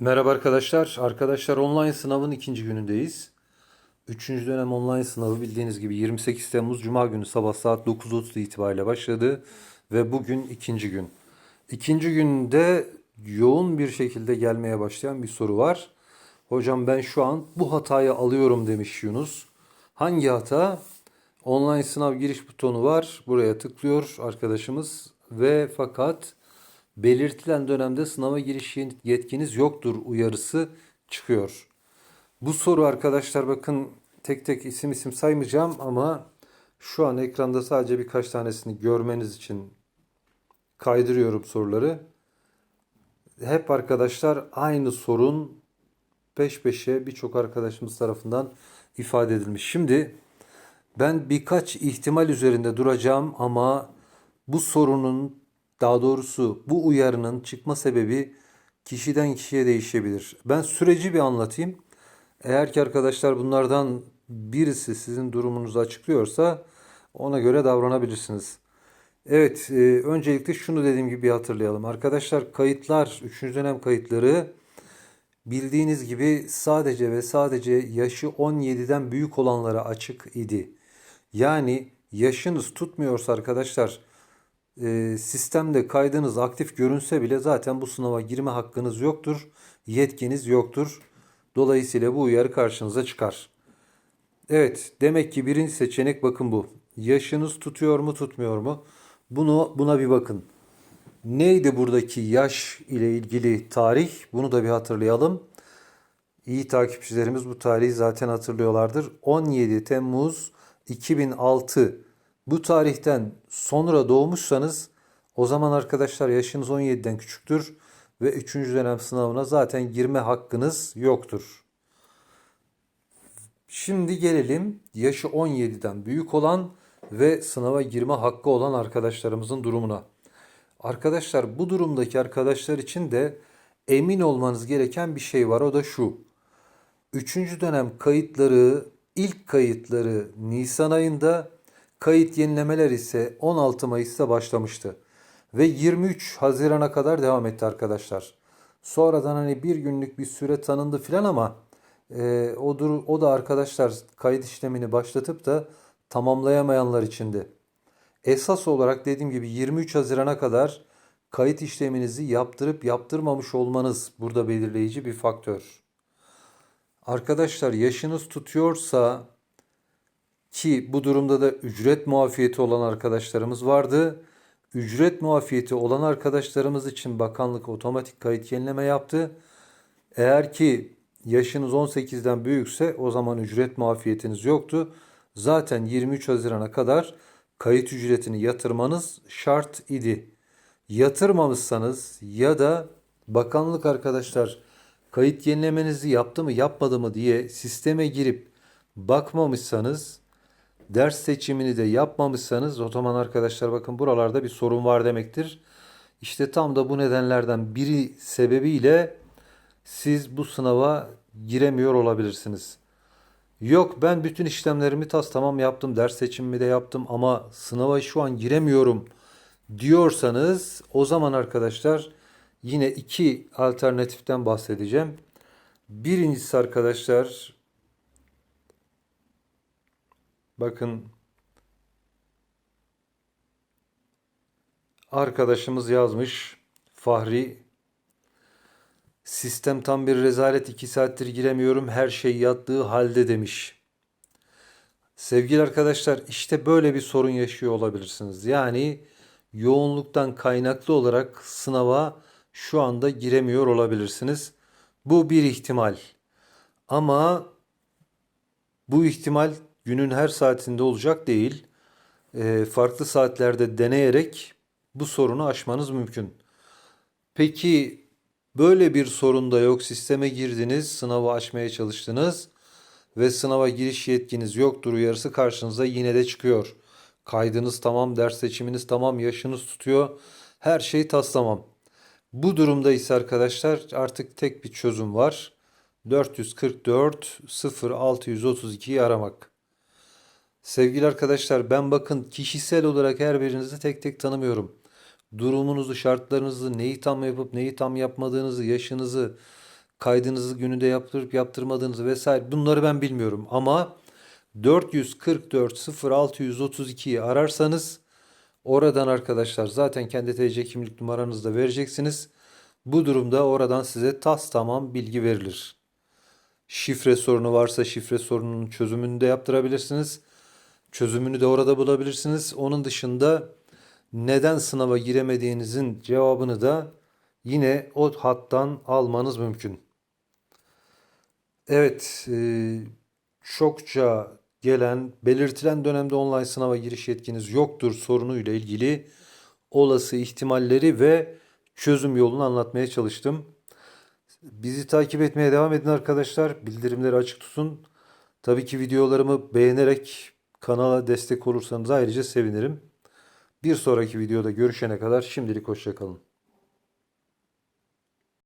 Merhaba arkadaşlar. Arkadaşlar online sınavın ikinci günündeyiz. Üçüncü dönem online sınavı bildiğiniz gibi 28 Temmuz Cuma günü sabah saat 9.30 itibariyle başladı. Ve bugün ikinci gün. İkinci günde yoğun bir şekilde gelmeye başlayan bir soru var. Hocam ben şu an bu hatayı alıyorum demiş Yunus. Hangi hata? Online sınav giriş butonu var. Buraya tıklıyor arkadaşımız ve fakat belirtilen dönemde sınava giriş yetkiniz yoktur uyarısı çıkıyor. Bu soru arkadaşlar bakın tek tek isim isim saymayacağım ama şu an ekranda sadece birkaç tanesini görmeniz için kaydırıyorum soruları. Hep arkadaşlar aynı sorun peş peşe birçok arkadaşımız tarafından ifade edilmiş. Şimdi ben birkaç ihtimal üzerinde duracağım ama bu sorunun daha doğrusu bu uyarının çıkma sebebi kişiden kişiye değişebilir. Ben süreci bir anlatayım. Eğer ki arkadaşlar bunlardan birisi sizin durumunuzu açıklıyorsa ona göre davranabilirsiniz. Evet, e, öncelikle şunu dediğim gibi hatırlayalım. Arkadaşlar kayıtlar, 3. dönem kayıtları bildiğiniz gibi sadece ve sadece yaşı 17'den büyük olanlara açık idi. Yani yaşınız tutmuyorsa arkadaşlar e, sistemde kaydınız aktif görünse bile zaten bu sınava girme hakkınız yoktur. Yetkiniz yoktur. Dolayısıyla bu uyarı karşınıza çıkar. Evet, demek ki birinci seçenek bakın bu. Yaşınız tutuyor mu tutmuyor mu? Bunu buna bir bakın. Neydi buradaki yaş ile ilgili tarih? Bunu da bir hatırlayalım. İyi takipçilerimiz bu tarihi zaten hatırlıyorlardır. 17 Temmuz 2006 bu tarihten sonra doğmuşsanız o zaman arkadaşlar yaşınız 17'den küçüktür ve 3. dönem sınavına zaten girme hakkınız yoktur. Şimdi gelelim yaşı 17'den büyük olan ve sınava girme hakkı olan arkadaşlarımızın durumuna. Arkadaşlar bu durumdaki arkadaşlar için de emin olmanız gereken bir şey var o da şu. Üçüncü dönem kayıtları, ilk kayıtları Nisan ayında, kayıt yenilemeler ise 16 Mayıs'ta başlamıştı. Ve 23 Haziran'a kadar devam etti arkadaşlar. Sonradan hani bir günlük bir süre tanındı filan ama e, o, dur, o da arkadaşlar kayıt işlemini başlatıp da tamamlayamayanlar içindi. Esas olarak dediğim gibi 23 Haziran'a kadar kayıt işleminizi yaptırıp yaptırmamış olmanız burada belirleyici bir faktör. Arkadaşlar yaşınız tutuyorsa ki bu durumda da ücret muafiyeti olan arkadaşlarımız vardı. Ücret muafiyeti olan arkadaşlarımız için bakanlık otomatik kayıt yenileme yaptı. Eğer ki yaşınız 18'den büyükse o zaman ücret muafiyetiniz yoktu. Zaten 23 Haziran'a kadar kayıt ücretini yatırmanız şart idi. Yatırmamışsanız ya da bakanlık arkadaşlar kayıt yenilemenizi yaptı mı yapmadı mı diye sisteme girip bakmamışsanız ders seçimini de yapmamışsanız o zaman arkadaşlar bakın buralarda bir sorun var demektir. İşte tam da bu nedenlerden biri sebebiyle siz bu sınava giremiyor olabilirsiniz. Yok ben bütün işlemlerimi tas tamam yaptım, ders seçimimi de yaptım ama sınava şu an giremiyorum diyorsanız o zaman arkadaşlar yine iki alternatiften bahsedeceğim. Birincisi arkadaşlar bakın arkadaşımız yazmış Fahri Sistem tam bir rezalet. 2 saattir giremiyorum. Her şey yattığı halde demiş. Sevgili arkadaşlar işte böyle bir sorun yaşıyor olabilirsiniz. Yani yoğunluktan kaynaklı olarak sınava şu anda giremiyor olabilirsiniz. Bu bir ihtimal. Ama bu ihtimal günün her saatinde olacak değil. E, farklı saatlerde deneyerek bu sorunu aşmanız mümkün. Peki Böyle bir sorun da yok. Sisteme girdiniz, sınavı açmaya çalıştınız ve sınava giriş yetkiniz yoktur uyarısı karşınıza yine de çıkıyor. Kaydınız tamam, ders seçiminiz tamam, yaşınız tutuyor. Her şey tas tamam. Bu durumda ise arkadaşlar artık tek bir çözüm var. 444 0632'yi aramak. Sevgili arkadaşlar ben bakın kişisel olarak her birinizi tek tek tanımıyorum durumunuzu, şartlarınızı, neyi tam yapıp neyi tam yapmadığınızı, yaşınızı kaydınızı gününde yaptırıp yaptırmadığınızı vesaire bunları ben bilmiyorum ama 444 0632'yi ararsanız oradan arkadaşlar zaten kendi TC kimlik numaranızı da vereceksiniz. Bu durumda oradan size tas tamam bilgi verilir. Şifre sorunu varsa şifre sorununun çözümünü de yaptırabilirsiniz. Çözümünü de orada bulabilirsiniz. Onun dışında neden sınava giremediğinizin cevabını da yine o hattan almanız mümkün. Evet, e, çokça gelen belirtilen dönemde online sınava giriş yetkiniz yoktur sorunuyla ilgili olası ihtimalleri ve çözüm yolunu anlatmaya çalıştım. Bizi takip etmeye devam edin arkadaşlar. Bildirimleri açık tutun. Tabii ki videolarımı beğenerek kanala destek olursanız ayrıca sevinirim. Bir sonraki videoda görüşene kadar şimdilik hoşça kalın.